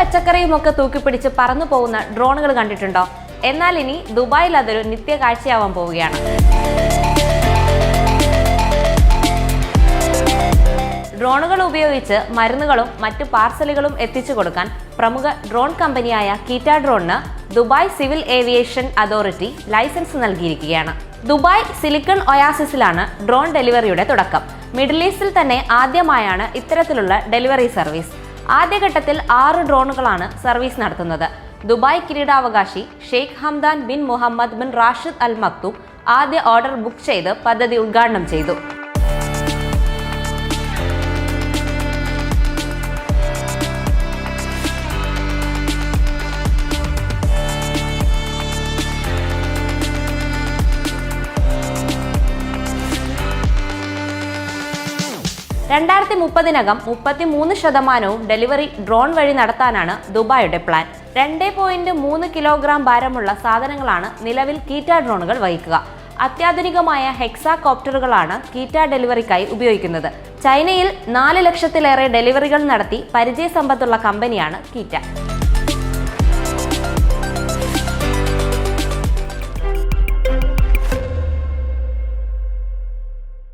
പച്ചക്കറിയും ഒക്കെ തൂക്കിപ്പിടിച്ച് പറന്നു പോകുന്ന ഡ്രോണുകൾ കണ്ടിട്ടുണ്ടോ? എന്നാൽ ഇനി ദുബായിൽ അതൊരു നിത്യ കാഴ്ചയാവാൻ പോവുകയാണ്. ഡ്രോണുകൾ ഉപയോഗിച്ച് മരുന്നുകളും മറ്റു പാർസലുകളും എത്തിച്ചു കൊടുക്കാൻ പ്രമുഖ ഡ്രോൺ കമ്പനിയായ Keeta ഡ്രോണിന് Dubai civil aviation authority licence നൽകിയിരിക്കുകയാണ്. ദുബായ് സിലിക്കൺ ഒയാസിസിലാണ് ഡ്രോൺ ഡെലിവറിയുടെ തുടക്കം. മിഡിൽ ഈസ്റ്റിൽ തന്നെ ആദ്യമായാണ് ഇത്തരത്തിലുള്ള ഡെലിവറി സർവീസ്. ആദ്യഘട്ടത്തിൽ ആറ് ഡ്രോണുകളാണ് സർവീസ് നടത്തുന്നത്. ദുബായ് കിരീടാവകാശി Sheikh Hamdan bin Mohammed bin Rashid Al Maktoub ആദ്യ ഓർഡർ ബുക്ക് ചെയ്ത് പദ്ധതി ഉദ്ഘാടനം ചെയ്തു. രണ്ടായിരത്തി മുപ്പതിനകം മുപ്പത്തിമൂന്ന് ശതമാനവും ഡെലിവറി ഡ്രോൺ വഴി നടത്താനാണ് ദുബായുടെ പ്ലാൻ. രണ്ട് പോയിന്റ് മൂന്ന് കിലോഗ്രാം ഭാരമുള്ള സാധനങ്ങളാണ് നിലവിൽ കീറ്റ ഡ്രോണുകൾ വഹിക്കുക. അത്യാധുനികമായ ഹെക്സാ കോപ്റ്ററുകളാണ് കീറ്റ ഡെലിവറിക്കായി ഉപയോഗിക്കുന്നത്. ചൈനയിൽ നാല് ലക്ഷത്തിലേറെ ഡെലിവറികൾ നടത്തി പരിചയസമ്പത്തുള്ള കമ്പനിയാണ് കീറ്റ.